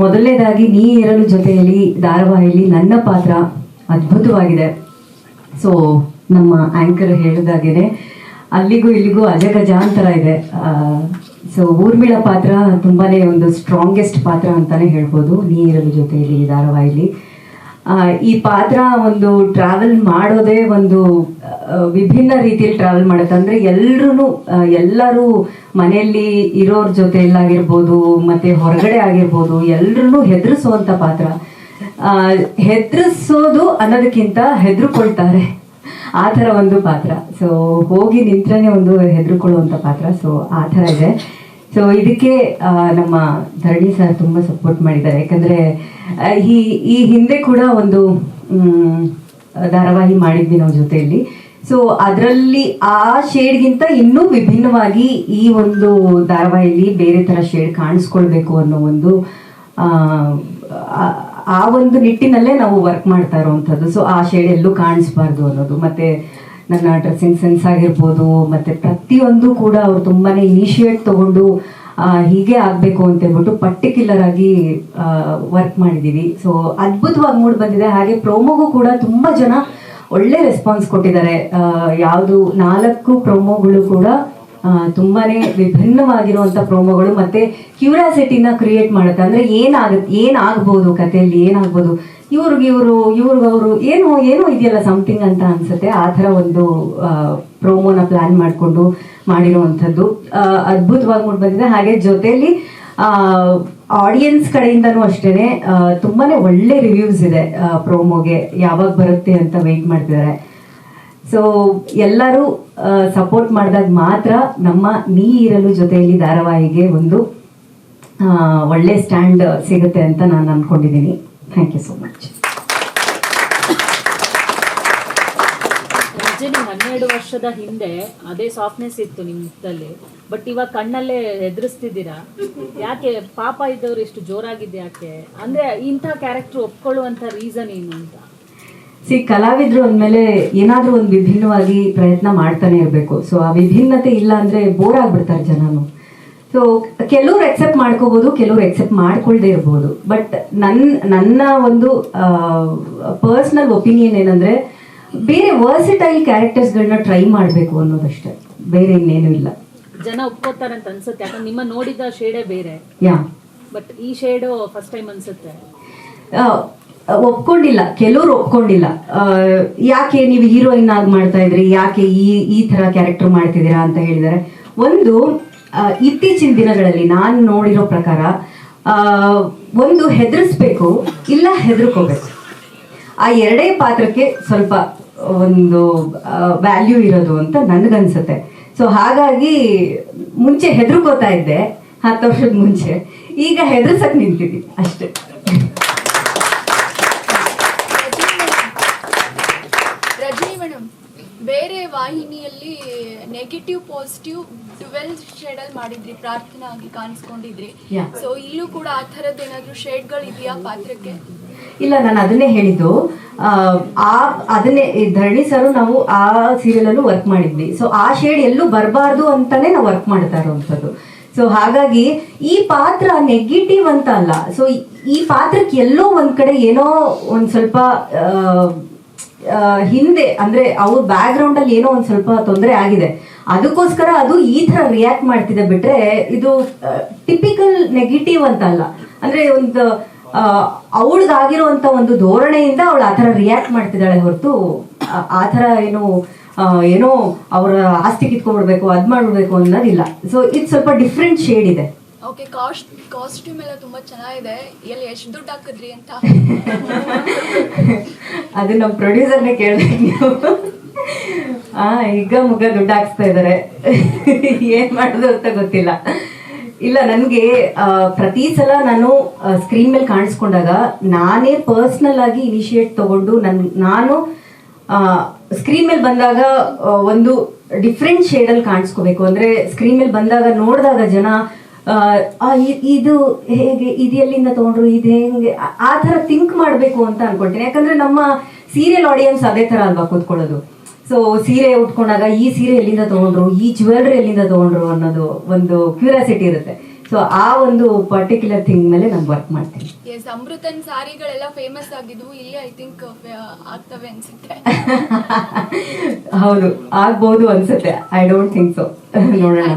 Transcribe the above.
ಮೊದಲನೇದಾಗಿ ನೀ ಇರಲು ಜೊತೆಯಲ್ಲಿ ಧಾರಾವಾಹಿಯಲ್ಲಿ ನನ್ನ ಪಾತ್ರ ಅದ್ಭುತವಾಗಿದೆ. ಸೊ ನಮ್ಮ ಆಂಕರ್ ಹೇಳಿದಾಗೇನೆ, ಅಲ್ಲಿಗೂ ಇಲ್ಲಿಗೂ ಅಜಗಜಾಂತರ ಇದೆ. ಸೊ ಊರ್ಮಿಳ ಪಾತ್ರ ತುಂಬಾನೇ ಒಂದು ಸ್ಟ್ರಾಂಗೆಸ್ಟ್ ಪಾತ್ರ ಅಂತಾನೆ ಹೇಳ್ಬೋದು. ನೀ ಇರಲು ಜೊತೆಯಲ್ಲಿ ಧಾರಾವಾಹಿಲಿ ಈ ಪಾತ್ರ ಒಂದು ಟ್ರಾವೆಲ್ ಮಾಡೋದೇ ಒಂದು ವಿಭಿನ್ನ ರೀತಿಯಲ್ಲಿ ಟ್ರಾವೆಲ್ ಮಾಡುತ್ತೆ. ಅಂದ್ರೆ ಎಲ್ಲರೂ ಎಲ್ಲರೂ ಮನೆಯಲ್ಲಿ ಇರೋರ್ ಜೊತೆಯಲ್ಲಾಗಿರ್ಬೋದು, ಮತ್ತೆ ಹೊರಗಡೆ ಆಗಿರ್ಬೋದು ಎಲ್ರೂ ಹೆದರಿಸುವಂತ ಪಾತ್ರ. ಹೆದರಿಸೋದು ಅನ್ನೋದಕ್ಕಿಂತ ಹೆದರ್ಕೊಳ್ತಾರೆ. ಆ ಥರ ಒಂದು ಪಾತ್ರ. ಸೊ ಹೋಗಿ ನಿಂತ್ರನೇ ಒಂದು ಹೆದರ್ಕೊಳ್ಳುವಂಥ ಪಾತ್ರ. ಸೊ ಆ ಥರ ಇದೆ. ಸೊ ಇದಕ್ಕೆ ನಮ್ಮ ಧರಣಿ ಸರ್ ತುಂಬ ಸಪೋರ್ಟ್ ಮಾಡಿದ್ದಾರೆ. ಯಾಕಂದ್ರೆ ಈ ಈ ಹಿಂದೆ ಕೂಡ ಒಂದು ಧಾರಾವಾಹಿ ಮಾಡಿದ್ವಿ ನಾವು ಜೊತೆಯಲ್ಲಿ. ಸೊ ಅದರಲ್ಲಿ ಆ ಶೇಡ್ಗಿಂತ ಇನ್ನೂ ವಿಭಿನ್ನವಾಗಿ ಈ ಒಂದು ಧಾರಾವಾಹಿಯಲ್ಲಿ ಬೇರೆ ಥರ ಶೇಡ್ ಕಾಣಿಸ್ಕೊಳ್ಬೇಕು ಅನ್ನೋ ಒಂದು, ಆ ಒಂದು ನಿಟ್ಟಿನಲ್ಲೇ ನಾವು ವರ್ಕ್ ಮಾಡ್ತಾ ಇರೋವಂಥದ್ದು. ಸೊ ಆ ಶೇಡ್ ಎಲ್ಲೂ ಕಾಣಿಸ್ಬಾರ್ದು ಅನ್ನೋದು. ಮತ್ತೆ ನನ್ನ ಡ್ರೆಸ್ಸಿಂಗ್ ಸೆನ್ಸ್ ಆಗಿರ್ಬೋದು, ಮತ್ತೆ ಪ್ರತಿಯೊಂದು ಕೂಡ ಅವ್ರು ತುಂಬಾನೇ ಇನಿಷಿಯೇಟ್ ತಗೊಂಡು ಹೀಗೆ ಆಗಬೇಕು ಅಂತ ಹೇಳ್ಬಿಟ್ಟು ಪರ್ಟಿಕ್ಯುಲರ್ ಆಗಿ ವರ್ಕ್ ಮಾಡಿದೀವಿ. ಸೊ ಅದ್ಭುತವಾಗಿ ಮೂಡ್ ಬಂದಿದೆ. ಹಾಗೆ ಪ್ರೋಮೋಗೂ ಕೂಡ ತುಂಬಾ ಜನ ಒಳ್ಳೆ ರೆಸ್ಪಾನ್ಸ್ ಕೊಟ್ಟಿದ್ದಾರೆ. ಯಾವುದು ನಾಲ್ಕು ಪ್ರೋಮೋಗಳು ಕೂಡ ತುಂಬಾನೇ ವಿಭಿನ್ನವಾಗಿರುವಂತ ಪ್ರೋಮೋಗಳು ಮತ್ತೆ ಕ್ಯೂರಿಯಾಸಿಟಿನ ಕ್ರಿಯೇಟ್ ಮಾಡುತ್ತೆ. ಅಂದ್ರೆ ಏನಾಗುತ್ತೆ ಏನಾಗ್ಬೋದು ಕಥೆಯಲ್ಲಿ, ಏನಾಗ್ಬೋದು ಇವ್ರಿಗೆ ಇವರು, ಇವ್ರಿಗೆ ಅವರು ಏನು, ಏನೋ ಇದೆಯಲ್ಲ ಸಮಥಿಂಗ್ ಅಂತ ಅನ್ಸುತ್ತೆ. ಆ ಥರ ಒಂದು ಪ್ರೋಮೋನ ಪ್ಲಾನ್ ಮಾಡಿಕೊಂಡು ಮಾಡಿರುವಂಥದ್ದು. ಅದ್ಭುತವಾಗಿ ಮೂಡ್ ಬಂದಿದೆ. ಹಾಗೆ ಜೊತೆಯಲ್ಲಿ ಆಡಿಯನ್ಸ್ ಕಡೆಯಿಂದನೂ ಅಷ್ಟೇನೆ ತುಂಬಾನೇ ಒಳ್ಳೆ ರಿವ್ಯೂಸ್ ಇದೆ ಪ್ರೋಮೋಗೆ ಯಾವಾಗ ಬರುತ್ತೆ ಅಂತ ವೆಯ್ಟ್ ಮಾಡ್ತಿದ್ದಾರೆ ಸೊ ಎಲ್ಲರೂ ಸಪೋರ್ಟ್ ಮಾಡಿದಾಗ ಮಾತ್ರ ನಮ್ಮ ನೀ ಇರಲು ಜೊತೆಯಲ್ಲಿ ಧಾರಾವಾಹಿಗೆ ಒಂದು ಒಳ್ಳೆ ಸ್ಟ್ಯಾಂಡ್ ಸಿಗುತ್ತೆ ಅಂತ ನಾನು ಅನ್ಕೊಂಡಿದ್ದೀನಿ thank you so much Rajani ಹನ್ನೆರಡು ವರ್ಷದ ಹಿಂದೆ ಅದೇ ಸಾಫ್ಟ್ನೆಸ್ ಇತ್ತು ನಿಮ್ಮಲ್ಲಿ ಬಟ್ ಇವಾಗ ಕಣ್ಣಲ್ಲೇ ಹೆದರಿಸ್ತಿದ್ದೀರಾ? ಯಾಕೆ ಪಾಪ ಇದ್ದವ್ರು ಎಷ್ಟು ಜೋರಾಗಿದೆ ಯಾಕೆ? ಅಂದ್ರೆ ಇಂಥ ಕ್ಯಾರೆಕ್ಟರ್ ಒಪ್ಕೊಳ್ಳುವಂತ ರೀಸನ್ ಏನು ಅಂತ? ಸಿ ಕಲಾವಿದ್ರು ಅಂದಮೇಲೆ ಏನಾದ್ರೂ ಒಂದು ವಿಭಿನ್ನವಾಗಿ ಪ್ರಯತ್ನ ಮಾಡ್ತಾನೆ ಇರಬೇಕು. ಸೊ ಆ ವಿಭಿನ್ನತೆ ಇಲ್ಲ ಅಂದ್ರೆ ಬೋರ್ ಆಗ್ಬಿಡ್ತಾರೆ ಜನನು. ಸೊ ಕೆಲವ್ರು ಎಕ್ಸೆಪ್ಟ್ ಮಾಡ್ಕೋಬಹುದು ಕೆಲವ್ರು ಎಕ್ಸೆಪ್ಟ್ ಮಾಡ್ಕೊಳ್ದೇ ಇರ್ಬೋದು. ಬಟ್ ನನ್ನ ನನ್ನ ಒಂದು ಪರ್ಸನಲ್ ಒಪಿನಿಯನ್ ಏನಂದ್ರೆ ಬೇರೆ ವರ್ಸಿಟೈಲ್ ಕ್ಯಾರೆಕ್ಟರ್ಸ್ಗಳನ್ನ ಟ್ರೈ ಮಾಡಬೇಕು ಅನ್ನೋದಷ್ಟೇ. ಬೇರೆ ಇನ್ನೇನು ಇಲ್ಲ. ಜನ ಒಪ್ಕೋತಾರೆ ಅಂತ ಅನ್ಸುತ್ತೆ. ಯಾಕಂದ್ರೆ ನಿಮ್ಮ ನೋಡಿದ ಶೇಡೇ ಬೇರೆ. ಯಾ. ಬಟ್ ಈ ಶೇಡು ಫಸ್ಟ್ ಟೈಮ್ ಅನ್ಸುತ್ತೆ. ಒಪ್ಕೊಂಡಿಲ್ಲ. ಕೆಲವ್ರು ಒಪ್ಕೊಂಡಿಲ್ಲ. ಯಾಕೆ ನೀವು ಹೀರೋಯಿನ್ ಆಗಿ ಮಾಡ್ತಾ ಇದ್ರಿ? ಯಾಕೆ ಈ ಈ ತರ ಕ್ಯಾರೆಕ್ಟರ್ ಮಾಡ್ತಿದ್ದೀರಾ ಅಂತ ಹೇಳಿದ್ದಾರೆ. ಒಂದು ಇತ್ತೀಚಿನ ದಿನಗಳಲ್ಲಿ ನಾನು ನೋಡಿರೋ ಪ್ರಕಾರ ಒಂದು ಹೆದರಿಸ್ಬೇಕು, ಇಲ್ಲ ಹೆದರ್ಕೋಬೇಕು. ಆ ಎರಡೇ ಪಾತ್ರಕ್ಕೆ ಸ್ವಲ್ಪ ಒಂದು ವ್ಯಾಲ್ಯೂ ಇರೋದು ಅಂತ ನನಗನ್ಸುತ್ತೆ. ಸೊ ಹಾಗಾಗಿ ಮುಂಚೆ ಹೆದರ್ಕೋತಾ ಇದ್ದೆ, ಹತ್ತು ವರ್ಷದ ಮುಂಚೆ. ಈಗ ಹೆದರ್ಸಕ್ ನಿಂತಿದ್ದೀನಿ, ಅಷ್ಟೇ ರಜನಿ ಮೇಡಮ್ ಬೇರೆ ವಾಹಿನಿಯಲ್ಲಿ ಪಾಸಿಟಿವ್ ಟ್ವೆಲ್ ಶೇಡ್ ಅಲ್ಲಿ ಮಾಡಿದ್ರಿ ಪ್ರಾರ್ಥನಾ ಆಗಿ ಕಾಣಿಸ್ಕೊಂಡಿದ್ರಿ. ಸೊ ಇಲ್ಲೂ ಕೂಡ ಆ ಥರದ್ದು ಏನಾದ್ರು ಶೇಡ್ಗಳು ಇದೆಯಾ ಪಾತ್ರಕ್ಕೆ? ಇಲ್ಲ ನಾನು ಅದನ್ನೇ ಹೇಳಿದ್ದು. ಆ, ಅದನ್ನೇ ಧರಣಿ ಸರ್ ನಾವು ಆ ಸೀರಿಯಲ್ ಅಲ್ಲೂ ವರ್ಕ್ ಮಾಡಿದ್ವಿ. ಸೊ ಆ ಶೇಡ್ ಎಲ್ಲೂ ಬರಬಾರ್ದು ಅಂತಾನೆ ನಾವು ವರ್ಕ್ ಮಾಡ್ತಾ ಇರೋವಂಥದ್ದು. ಸೊ ಹಾಗಾಗಿ ಈ ಪಾತ್ರ ನೆಗೆಟಿವ್ ಅಂತ ಅಲ್ಲ. ಸೊ ಈ ಪಾತ್ರಕ್ಕೆ ಎಲ್ಲೋ ಒಂದ್ ಕಡೆ ಏನೋ ಒಂದ್ ಸ್ವಲ್ಪ ಹಿಂದೆ ಅಂದ್ರೆ ಅವ್ರ ಬ್ಯಾಕ್ ಗ್ರೌಂಡ್ ಅಲ್ಲಿ ಏನೋ ಒಂದ್ ಸ್ವಲ್ಪ ತೊಂದರೆ ಆಗಿದೆ. ಅದಕ್ಕೋಸ್ಕರ ಅದು ಈ ತರ ರಿಯಾಕ್ಟ್ ಮಾಡ್ತಿದೆ ಬಿಟ್ರೆ ಇದು ಟಿಪಿಕಲ್ ನೆಗೆಟಿವ್ ಅಂತ ಅಲ್ಲ. ಅಂದ್ರೆ ಒಂದು ಅವಳಿಗಾಗಿರುವಂತ ಒಂದು ಧೋರಣೆಯಿಂದ ಅವಳು ಆತರ ರಿಯಾಕ್ಟ್ ಮಾಡ್ತಿದ್ದಾಳೆ ಹೊರತು ಆ- ತರ ಥರ ಏನು ಏನೋ ಅವರ ಆಸ್ತಿ ಕಿತ್ಕೊಂಡ್ಬಿಡ್ಬೇಕು ಅದ್ ಮಾಡ್ಬಿಡ್ಬೇಕು ಅನ್ನೋದಿಲ್ಲ. ಸೊ ಇದು ಸ್ವಲ್ಪ ಡಿಫ್ರೆಂಟ್ ಶೇಡ್ ಇದೆ. ಓಕೆ ಕಾಸ್ಟ್ ಕಾಸ್ಟ್ಯೂಮ್ ಎಲ್ಲ ತುಂಬಾ ಚೆನ್ನಾಗಿದೆ. ಎಲ್ಲಿ ಎಷ್ಟು ದುಡ್ಡು ಹಾಕಿದ್ರಿ ಅಂತ. ಅದು ನಮ್ಮ ಪ್ರೊಡ್ಯೂಸರ್ನೇ ಕೇಳ್ತೀವಿ ನೀವು. ಆ ಈಗ ಮುಗ ದುಡ್ಡು ಹಾಕ್ಸ್ತಾ ಇದಾರೆ. ಏನ್ ಮಾಡೋದು ಅಂತ ಗೊತ್ತಿಲ್ಲ. ಇಲ್ಲ ನನಗೆ ಪ್ರತಿ ಸಲ ನಾನು ಸ್ಕ್ರೀನ್ ಮೇಲೆ ಕಾಣಿಸ್ಕೊಂಡಾಗ ನಾನೇ ಪರ್ಸ್ನಲ್ ಆಗಿ ಇನಿಷಿಯೇಟ್ ತಗೊಂಡು ನನ್ ನಾನು ಸ್ಕ್ರೀನ್ ಮೇಲೆ ಬಂದಾಗ ಒಂದು ಡಿಫ್ರೆಂಟ್ ಶೇಡಲ್ಲಿ ಕಾಣಿಸ್ಕೋಬೇಕು. ಅಂದ್ರೆ ಸ್ಕ್ರೀನ್ ಮೇಲೆ ಬಂದಾಗ ನೋಡಿದಾಗ ಜನ ಆ, ಇದು ಹೇಗೆ ಇದು ಎಲ್ಲಿಂದ ತಗೊಂಡ್ರು ಇದು ಹೆಂಗೆ ಆ- ತರ ಥಿಂಕ್ ಮಾಡಬೇಕು ಅಂತ ಅನ್ಕೊಳ್ತೀನಿ ಯಾಕಂದ್ರೆ ನಮ್ಮ ಸೀರಿಯಲ್ ಆಡಿಯನ್ಸ್ ಅದೇ ತರ ಅಲ್ವಾ ಕೂತ್ಕೊಳ್ಳೋದು. ಸೊ ಸೀರೆ ಉಟ್ಕೊಂಡಾಗ ಈ ಸೀರೆ ಎಲ್ಲಿಂದ ತಗೊಂಡ್ರು? ಈ ಜ್ಯುವೆಲ್ರಿ ಎಲ್ಲಿಂದ ತಗೊಂಡ್ರು ಅನ್ನೋದು ಒಂದು ಕ್ಯೂರಿಯಾಸಿಟಿ ಇರುತ್ತೆ. ಸೊ ಆ ಒಂದು ಪರ್ಟಿಕ್ಯುಲರ್ ಥಿಂಗ್ ಮೇಲೆ ನಾನು ವರ್ಕ್ ಮಾಡ್ತೀನಿ. ಎಸ್ ಅಮೃತನ್ ಸಾರಿಗಳೆಲ್ಲ ಫೇಮಸ್ ಆಗಿದ್ವು. ಇಲ್ಲಿ ಐ ಥಿಂಕ್ ಆಗ್ತವೆ ಅನ್ಸುತ್ತೆ. ಹೌದು ಆಗ್ಬಹುದು ಅನ್ಸುತ್ತೆ. ಐ ಡೋಂಟ್ ಥಿಂಕ್ ಸೊ ನೋಡೋಣ.